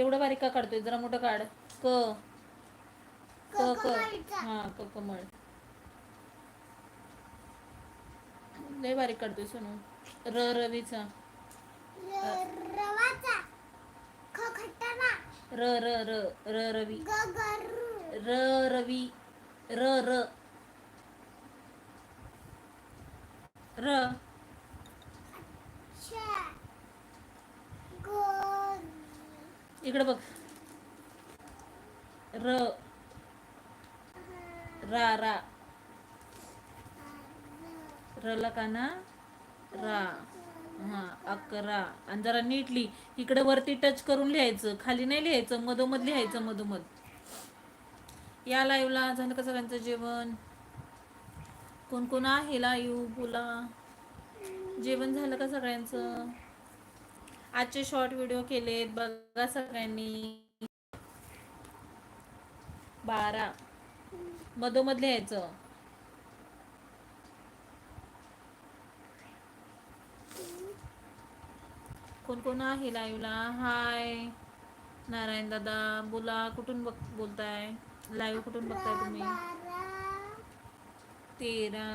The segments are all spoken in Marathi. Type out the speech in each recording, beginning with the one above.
एवढं बारीक का काढतोय? जरा मोठं काढ. क. क क. हा क कमळ लय बारीक काढतोय सोनू. र रवीचा. र- र र र र रवी. र रवी. र र. र. इकडे बघ. र. रा रा. रला का ना? रा. हा अकरा. आणि जरा नीटली इकडे वरती टच करून लिहायचं. खाली नाही लिहायचं. मधोमध लिहायचं मधोमध. या लाईव्हला झालं का सगळ्यांचं जेवण? कोण कोण आहे लाईव्ह बोला जेवण झालं का सगळ्यांचं? आजचे शॉर्ट व्हिडिओ केलेत. बघा सगळ्यांनी. बारा. मधोमध लिहायचं. कोण कोण आहे लाईव्हला हाय नारायण दादा बोला. कुठून बघ बोलताय? लाईव्ह कुठून बघताय तुम्ही? तेरा.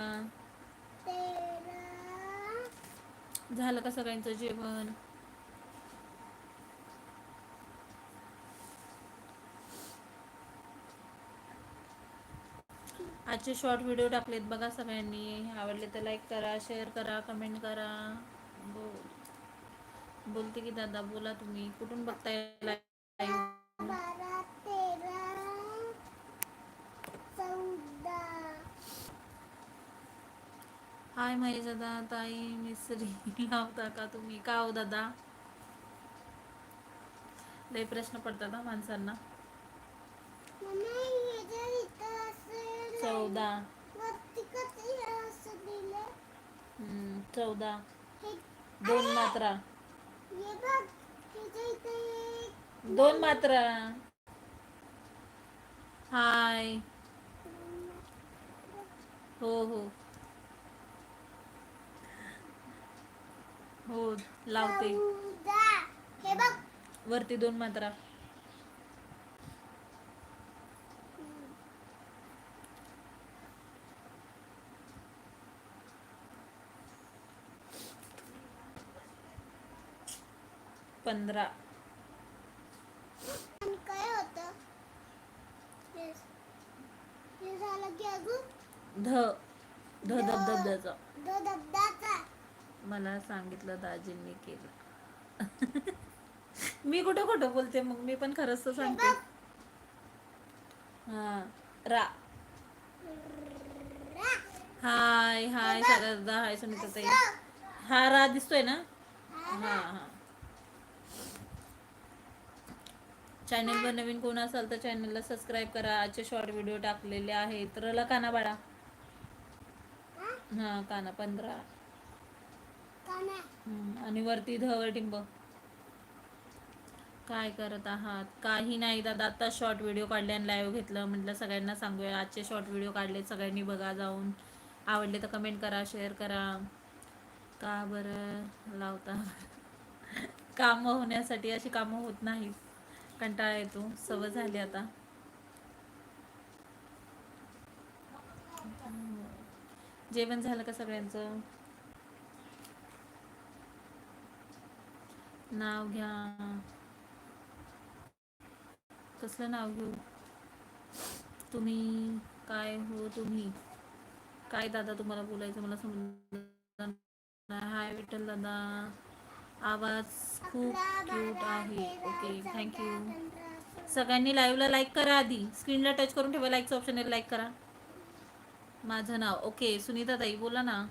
झालं का सगळ्यांचं जेवण? आजचे शॉर्ट व्हिडिओ टाकलेत बघा सगळ्यांनी. आवडले तर लाईक करा शेअर करा कमेंट करा. बोल बोलते की दादा बोला तुम्ही. कुठून बघताय लाईव्ह हाय महेश दादा ताई मिसरी लावता का तुम्ही? का हो दादा? लय प्रश्न पडतात माणसांना मम्मी हे जर इथं असेल चौदा. चौदा. दोन मात्रा. दोन मात्रा. हाय. हो हो. हो लावते. हे वरती दोन मात्रा. पंधरा. काय होतं? ध ध धबधब्याचा मला सांगितलं दाजींनी केलं. मी कुठं खोटं बोलते मग? मी पण खरंच तर सांगते. हा रा. हाय हाय सगळ्यांदा हाय सुनीता ताई. हा रा दिसतोय ना? हा हा. चॅनलवर नवीन कोण असाल तर चॅनलला सबस्क्राईब करा. आजचे शॉर्ट व्हिडिओ टाकलेले आहेत. रला काना बाळा. हा काना पंधरा. आणि वरती धवर टिंब. काय करत आहात? काही नाही दादा. आता शॉर्ट व्हिडिओ काढले आणि लाईव्ह घेतलं. म्हटलं सगळ्यांना सांगूया. आजचे शॉर्ट व्हिडिओ काढले सगळ्यांनी बघा जाऊन. आवडले तर कमेंट करा शेअर करा. का बरं? लावता? कामं होण्यासाठी अशी कामं होत नाहीत. कंटाळा येतो. सवय झाली आता. जेवण झालं का सगळ्यांचं? नाव घ्या. कसलं नाव घेऊ? तुम्ही काय हो तुम्ही? काय दादा तुम्हाला बोलायचं? मला समजलं हाय विठ्ठल दादा. आवाज खूप क्यूट आहे. ओके थँक्यू सगळ्यांनी लाईव्हला लाईक करा आधी. स्क्रीनला टच करून ठेवा लाईकचं ऑप्शन आहे लाईक करा. माझं नाव. ओके सुनीता ताई बोला ना.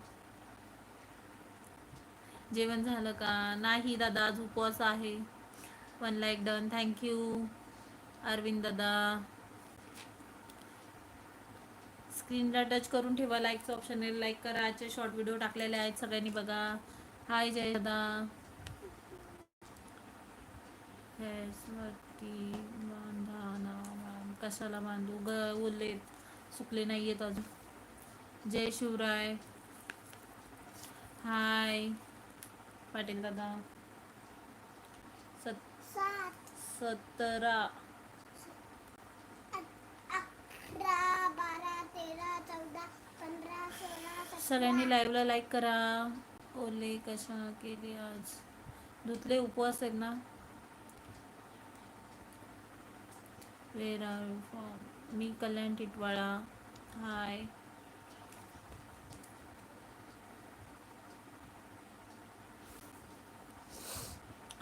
जेवण झालं का? नाही दादा आज उपवास आहे. One like done thank you Arvind दादा. स्क्रीनला टच करून ठेवा लाईकचं ऑप्शन आहे लाईक करा. आजचे शॉर्ट व्हिडिओ टाकलेले आहेत सगळ्यांनी बघा. हाय जय दादा. वरती बांधा ना मॅम कशाला बांधू? ग ओले सुकले नाही आहेत अजून. जय शिवराय. हाय. पाटील दादा. सत सतरा. सगळ्यांनी लाईव्हला लाईक करा. ओले कशा केले आज? धुतले उपवास आहेत ना? वेर आर फ्रॉम मी कल्याण टिटवाळा. हाय.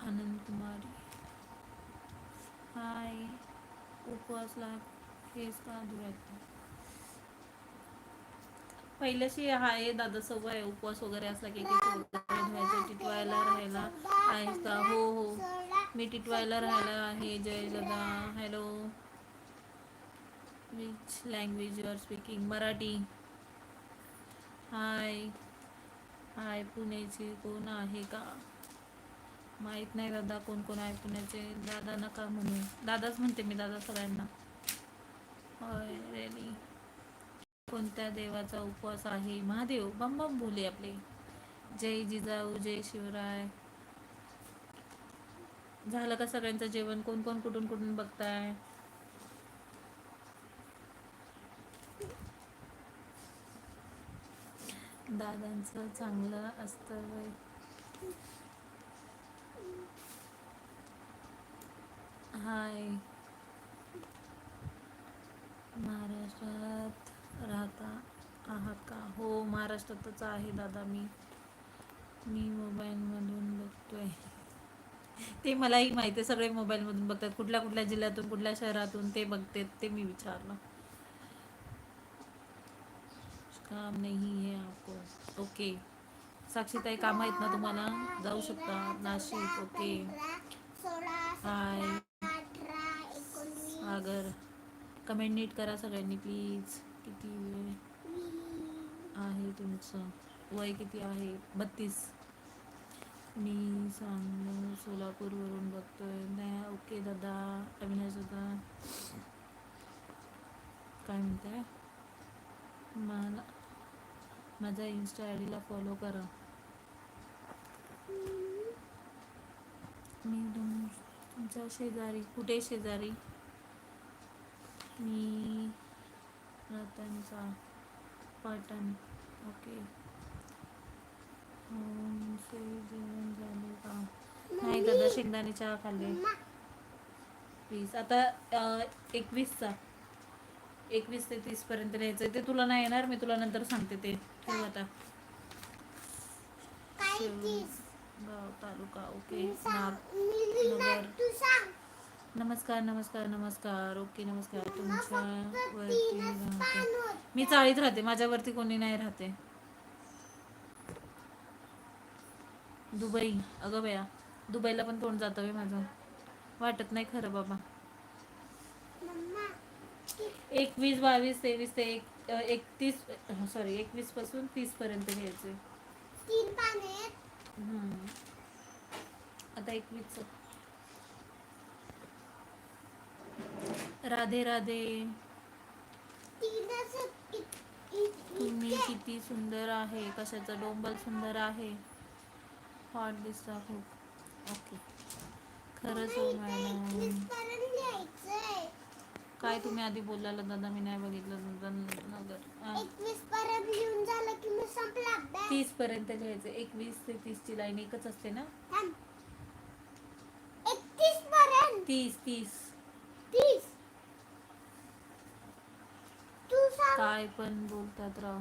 आनंद कुमारी. हाय. उपवासला केस का धुवायचा? पहिल्याशी हाय दादा सवय उपवास वगैरे असला की टिटवायला राहायला आहेस का? हो हो. मी टिटवायला राहायला आहे जय दादा hello. Which language you are speaking Marathi. Hi hi पुण्याचे कोण आहे का? माहीत नाही दादा कोण कोण आहे पुण्याचे. दादा नका म्हणू. दादाच म्हणते मी दादा सगळ्यांना. होय रेली कोणत्या देवाचा उपवास आहे? महादेव बम बम बोले आपले. जय जिजाऊ जय शिवराय. झालं का सगळ्यांचं जेवण? कोण कोण कुठून कुठून बघताय? दादांचं चांगलं असतं हाय. महाराष्ट्रात राहता आहात का? हो महाराष्ट्रातच आहे दादा मी. मी मोबाईलमधून बघतोय. ते मलाही माहिती आहे. सगळे मोबाईलमधून बघतात. कुठल्या कुठल्या जिल्ह्यातून कुठल्या शहरातून ते बघते ते मी विचारलं. काम नाही आहे आपको ओके. साक्षीताई काम आहेत ना तुम्हाला? जाऊ शकता. Nashik okay. Hi Sagar. Comment नीट करा सगळ्यांनी प्लीज किती वेळ आहे तुमचं? वय किती आहे? बत्तीस. मी सांगू सोलापूरवरून बघतोय. नाही ओके दादा अविनाश दादा. काय म्हणताय? मला माझ्या इन्स्टा आय डीला फॉलो करा. मी तुम तुमच्या शेजारी कुठे शेजारी? मी रतनचा पाटण. ओके होमचे जेवण झाले का नाही दादा शेंगदाणे चहा खाल्ले. प्लीज आता एकवीसचा. एकवीस ते तीस पर्यंत लिहायचं ते तुला नाही येणार मी तुला नंतर सांगते ते. ठेव आता. गाव तालुका ओके. नगर. नमस्कार नमस्कार नमस्कार. ओके नमस्कार. तुमच्या वरती. मी चाळीत राहते. माझ्यावरती कोणी नाही राहते. दुबई. अगं बया दुबईला पण तोंड जातं माझं. वाटत नाही खरं बाबा. एकवीस बावीस तेवीस ते एक एकतीस सॉरी एकवीसपासून तीस पर्यंत घ्यायचे. आता एकवीस राधे राधे. तुम्ही. किती सुंदर आहे. कशाचं डोंबल सुंदर आहे. हॉट दिसता खूप. ओके. खरंच हो मॅडम. काय तुम्ही आधी बोललेलं दादा मी नाही बघितलं. तीस पर्यंत लिहायचं. एकवीस ते तीसची लाईन एकच असते ना? तीस तीस. तीस. काय पण बोलतात राव.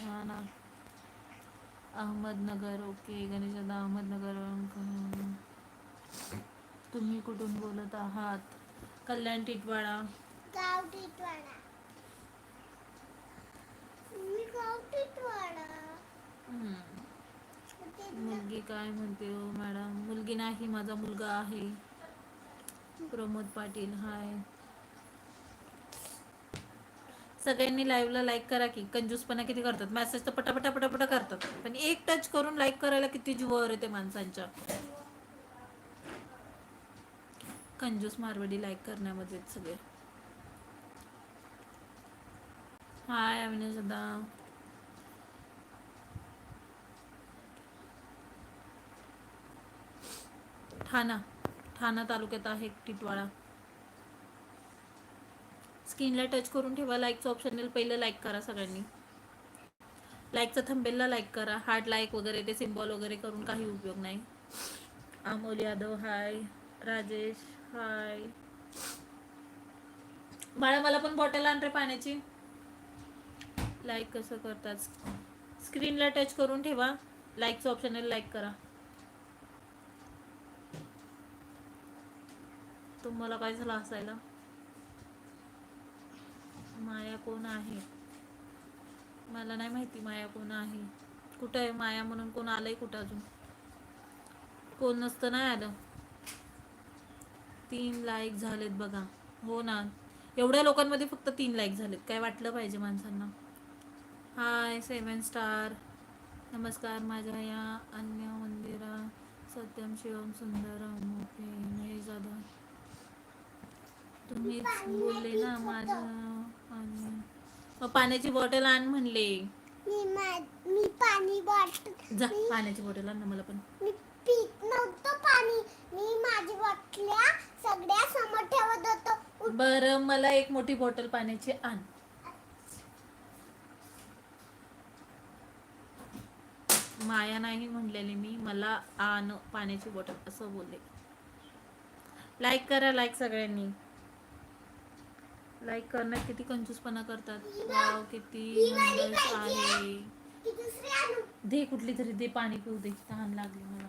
हा ना. अहमदनगर ओके. गणेशदा अहमदनगर तुम्ही कुठून बोलत आहात? कल्याण टिटवाळा टिटवाडा. मुलगी काय म्हणते हो मॅडम? मुलगी नाही माझा मुलगा आहे. प्रमोद पाटील हाय. सगळ्यांनी लाईव्हला लाईक करा की कंजूसपणा किती करतात? मॅसेज तर पटापटा पटापटा करतात. पण एक टच करून लाईक करायला किती जीवावर येते माणसांच्या. कंजूस मारवाडी लाईक करण्यामध्ये सगळे. हाय अविनाश दादा. ठाणा ठाणा तालुक्यात आहे टिटवाळा. स्क्रीनला टच करून ठेवा लाईकचं ऑप्शन येईल पहिलं लाईक करा सगळ्यांनी. लाईकचं थंबेलला लाईक करा. हार्ट लाईक वगैरे ते सिम्बॉल वगैरे करून काही उपयोग नाही. अमोल यादव हाय राजेश हाय बाळा मला पण बॉटल आणते पाण्याची. लाईक कसं करतात? स्क्रीनला टच करून ठेवा. लाईकचं ऑप्शन आहे लाईक करा. तुम्हाला काय झालं असायला? माया कोण आहे? मला नाही माहिती माया कोण आहे. कुठं आहे माया म्हणून कोण आलंय कुठं अजून? कोण नसतं नाही आलं. तीन लाईक झालेत बघा. हो ना. एवढ्या लोकांमध्ये फक्त तीन लाईक झालेत. काय वाटलं पाहिजे माणसांना? हाय सेवन स्टार नमस्कार माझ्या या अन्य मंदिरा सत्यम शिवम सुंदरम ओके महेश जाधव. तुम्हीच बोलले ना माझं. आणि पाण्याची बॉटल आण म्हणले. मी मा- मी पाणी बॉटल जा पाण्याची बॉटल आण ना मला पण. मी पीत नव्हतं पाणी. मी माझी बाटल्या सगळ्या समोर ठेवत होतो. बरं मला एक मोठी बॉटल पाण्याची आण. माया नाही म्हणलेली मी मला आण पाण्याची बॉटल असं बोलले. लाईक करा लाईक सगळ्यांनी. लाईक करण्यात किती कंजूसपणा करतात. वाव किती आहे. दे कुठली तरी दे पाणी पिऊ दे. तहान लागली मला.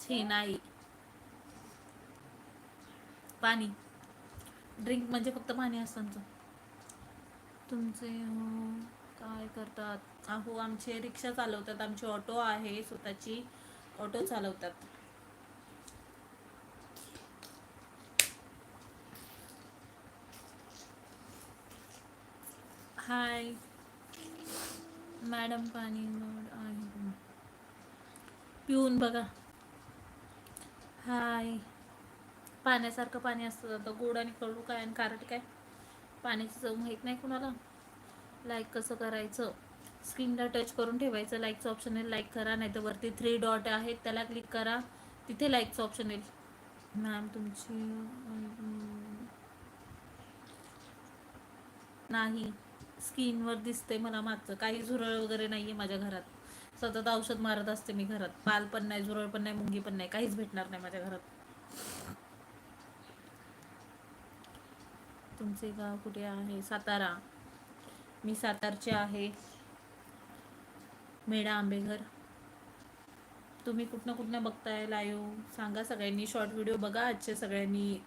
छे नाही. पाणी. ड्रिंक म्हणजे फक्त पाणी असतं तुमचं. काय करतात? अहो आमचे रिक्षा चालवतात. आमची ऑटो आहे. स्वतःची ऑटो चालवतात. हाय. मॅडम पाणी गोड आहे. पिऊन बघा. हाय. पाण्यासारखं पाणी असतं. गोड आणि कडू काय आणि कारट काय? पाण्याची चव माहीत नाही कुणाला? लाईक कसं करायचं? स्क्रीनला टच करून ठेवायचं. लाईकचं ऑप्शन येईल लाईक करा. नाही तर वरती थ्री डॉट आहेत त्याला क्लिक करा. तिथे लाईकचं ऑप्शन येईल. मॅम तुमची नाही. स्किनवर दिसते मला मागचं. काही झुरळ वगैरे नाही आहे माझ्या घरात. सतत औषध मारत असते मी घरात. पाल पण नाही झुरळ पण नाही मुंगी पण नाही. काहीच भेटणार नाही माझ्या घरात. तुमचे गाव कुठे आहे? सातारा. मी सातारचे आहे. मेडा आंबेघर. तुम्ही कुठनं कुठनं बघताय लाईव्ह सांगा सगळ्यांनी. शॉर्ट व्हिडिओ बघा आजचे सगळ्यांनी.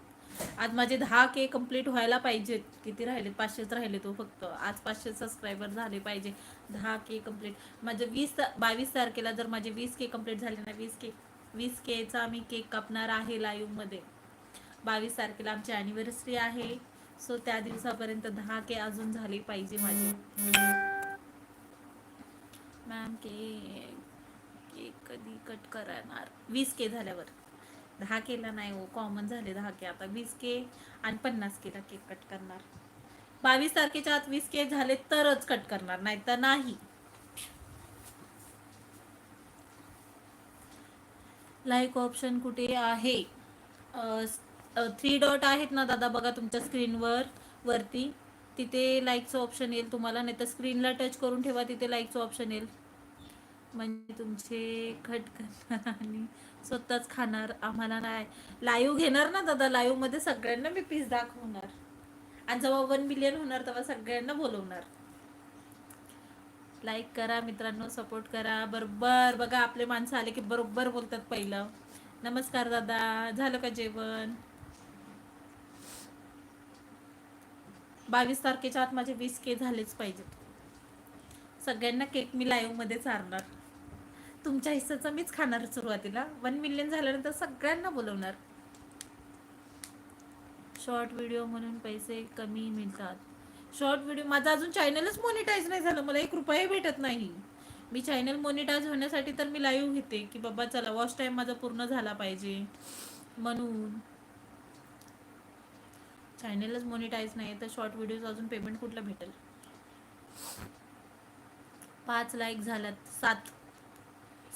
आज माझे दहा के कंप्लीट व्हायला पाहिजेत. किती राहिलेत? पाचशेच राहिले तो फक्त. आज पाचशे सबस्क्रायबर झाले पाहिजे. दहा के कंप्लीट माझे वीस बावीस तारखेला जर माझे वीस के कंप्लीट झाले ना वीस के वीस केचा मी केक कापणार आहे लाईव्हमध्ये बावीस तारखेला आमची ॲनिव्हर्सरी आहे. सो त्या दिवसापर्यंत दहा के अजून झाले पाहिजे माझी. मॅम के केक कधी कट करणार? वीस के झाल्यावर. दहा केला नाही हो कॉमन झाले दहा के. आता वीस के आणि पन्नास केला केक कट करणार. बावीस तारखेच्या आत वीस के झाले तरच कट करणार नाही तर नाही. लाईक ऑप्शन कुठे आहे? थ्री डॉट आहेत ना दादा बघा तुमच्या स्क्रीनवर वरती. तिथे लाईकचं ऑप्शन येईल तुम्हाला नाही तर स्क्रीनला टच करून ठेवा तिथे लाईकचं ऑप्शन येईल. म्हणजे तुमचे खट करणार आणि स्वतःच खाणार आम्हाला नाही. लाईव्ह घेणार ना दादा? लाईव्हमध्ये सगळ्यांना मी पीस दाखवणार. आणि जेव्हा वन मिलियन होणार तेव्हा सगळ्यांना बोलवणार. लाईक करा मित्रांनो सपोर्ट करा. बरोबर बघा आपले माणसं आले की बरोबर बोलतात पहिलं. नमस्कार दादा झालं का जेवण? बावीस तारखेच्या आत माझे वीस के झालेच पाहिजेत. सगळ्यांना केक मी लाईव्हमध्ये चारणार. तुमच्या हिस्साचा मीच खाणार सुरुवातीला. वन मिलियन झाल्यानंतर सगळ्यांना बोलवणार. शॉर्ट व्हिडिओ म्हणून पैसे कमी मिळतात. शॉर्ट व्हिडिओ माझं अजून चॅनलच मोनिटाईज नाही झालं. मला एक रुपयाही भेटत नाही. मी चॅनल मोनिटाईज होण्यासाठी तर मी लाईव्ह घेते. की बाबा चला वॉच टाईम माझा पूर्ण झाला पाहिजे. म्हणून. चॅनेलच मोनिटाईज नाही तर शॉर्ट व्हिडिओज अजून पेमेंट कुठलं भेटेल? पाच लाईक झाल्यात सात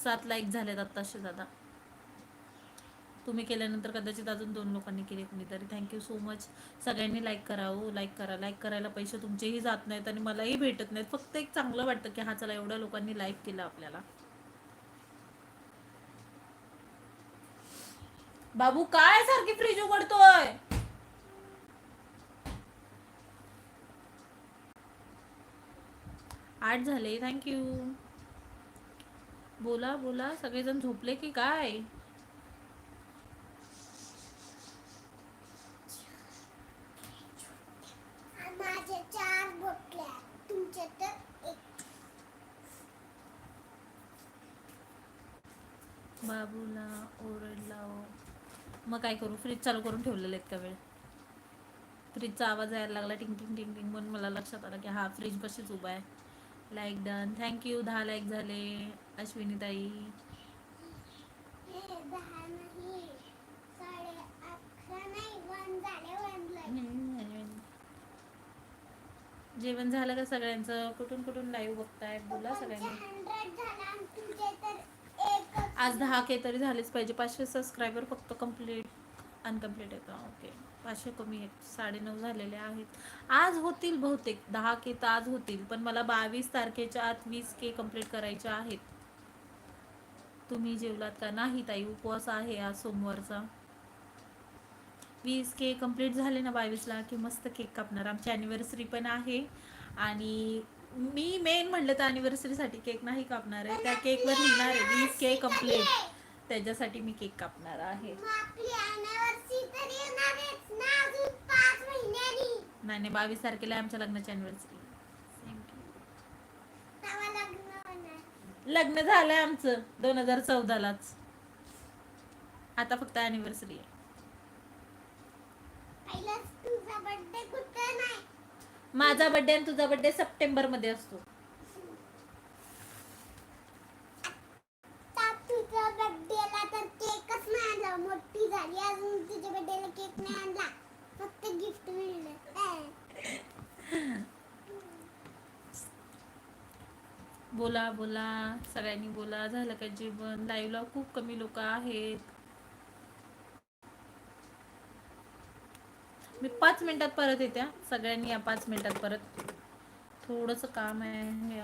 सात लाईक झालेत आत्ताशे दादा. तुम्ही केल्यानंतर कदाचित अजून दोन लोकांनी केले कुणीतरी. थँक्यू सो मच सगळ्यांनी लाईक करा लाईक करा लाईक करायला पैसे तुमचेही जात नाहीत आणि मलाही भेटत नाहीत. फक्त एक चांगलं वाटतं की हा चला एवढ्या लोकांनी लाईक केलं आपल्याला. बाबू काय सारखी फ्रीज उघडतोय? आठ झाले. थँक्यू बोला बोला. सगळेजण झोपले की काय? बाबूला ओरडला. मग काय करू? फ्रीज चालू करून ठेवलेले आहेत का वेळ? फ्रीजचा आवाज यायला लागला. टिंग टिंग टिंग टिंग म्हणून मला लक्षात आलं की हा फ्रीज पशीच उभा आहे. लाईक डन थँक्यू दहा लाईक झाले. अश्विनी ताई जेवण झालं का सगळ्यांचं? कुठून कुठून लाईव्ह बघताय? बोला सगळ्यांनी. आज दहा के तरी झालेच पाहिजे. पाचशे सबस्क्रायबर फक्त कंप्लीट अनकम्प्लीट का ओके. पाचशे कमी आहेत. साडेनऊ झालेले आहेत. आज होतील बहुतेक. दहा के तर आज होतील. पण मला बावीस तारखेच्या आत वीस के कंप्लीट करायचे आहेत. तुम्ही जेवलात का? नाही ताई. उपवास आहे आज सोमवारचा. वीस के कंप्लीट झाले ना बावीसला की मस्त केक कापणार. आमची अॅनिव्हर्सरी पण आहे. आणि मी मेन म्हणलं तर अॅनिव्हर्सरीसाठी केक नाही कापणार आहे. त्या केकवर लिहिणार आहे वीस के कंप्लीट त्याच्यासाठी मी केक कापणार आहे मग आपली anniversary तर येणारच ना अजून पाच महिन्यांनी नाही नाही बावीस तारखेला आमच्या लग्नाची अॅनिव्हर्सरी लग्न झालंय आमचं दोन हजार चौदालाच. आता फक्त अॅनिव्हर्सरी आहे. माझा बर्थडे आणि तुझा बर्थडे सप्टेंबरमध्ये असतो आता तुझ्या बर्थडेला तर केकच नाही आणला मोठी झाली अजून तुझ्या बर्थडेला केक नाही आणला फक्त गिफ्ट मिळलं ए, बोला बोला. सगळ्यांनी बोला. झालं का जेवण? लाईव्हला खूप कमी लोक आहेत. मी पाच मिनिटात परत येत्या सगळ्यांनी या पाच मिनिटात परत. थोडंसं काम आहे.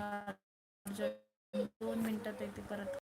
दोन मिनिटात येते परत.